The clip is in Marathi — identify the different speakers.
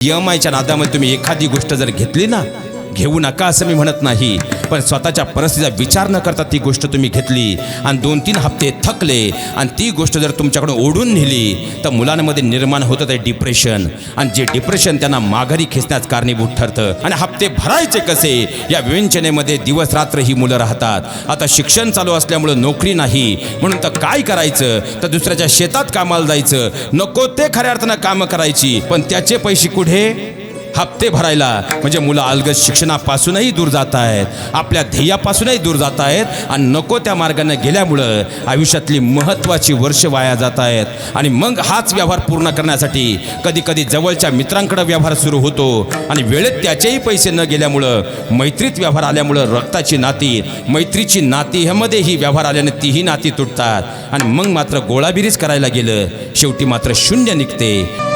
Speaker 1: एम आयच्या नादामध्ये तुम्ही एखादी गोष्ट जर घेतली ना घेऊ नका असं मी म्हणत नाही. पण स्वतःच्या परिस्थितीचा विचार न करता ती गोष्ट तुम्ही घेतली आणि दोन तीन हप्ते थकले आणि ती गोष्ट जर तुमच्याकडून ओढून नेली तर मुलांमध्ये निर्माण होतं ते डिप्रेशन आणि जे डिप्रेशन त्यांना माघारी खेचण्यास कारणीभूत ठरतं. आणि हप्ते भरायचे कसे? या विवेचनेमध्ये दिवस रात्र ही मुलं राहतात. आता शिक्षण चालू असल्यामुळं नोकरी नाही. म्हणून तर काय करायचं? तर दुसऱ्याच्या शेतात कामाला जायचं. नको ते खऱ्या अर्थानं कामं करायची. पण त्याचे पैसे कुठे? हप्ते भरायला. म्हणजे मुलं अलगद शिक्षणापासूनही दूर जात आहेत. आपल्या ध्येयापासूनही दूर जात आहेत. आणि नको त्या मार्गाने गेल्यामुळं आयुष्यातली महत्त्वाची वर्ष वाया जात आहेत. आणि मग हाच व्यवहार पूर्ण करण्यासाठी कधी कधी जवळच्या मित्रांकडे व्यवहार सुरू होतो. आणि वेळेत त्याचेही पैसे न गेल्यामुळं मैत्रीत व्यवहार आल्यामुळं रक्ताची नाती मैत्रीची नाती ह्यामध्येही व्यवहार आल्याने तीही नाती तुटतात. आणि मग मात्र गोळाबिरीच करायला गेलं. शेवटी मात्र शून्य निघते.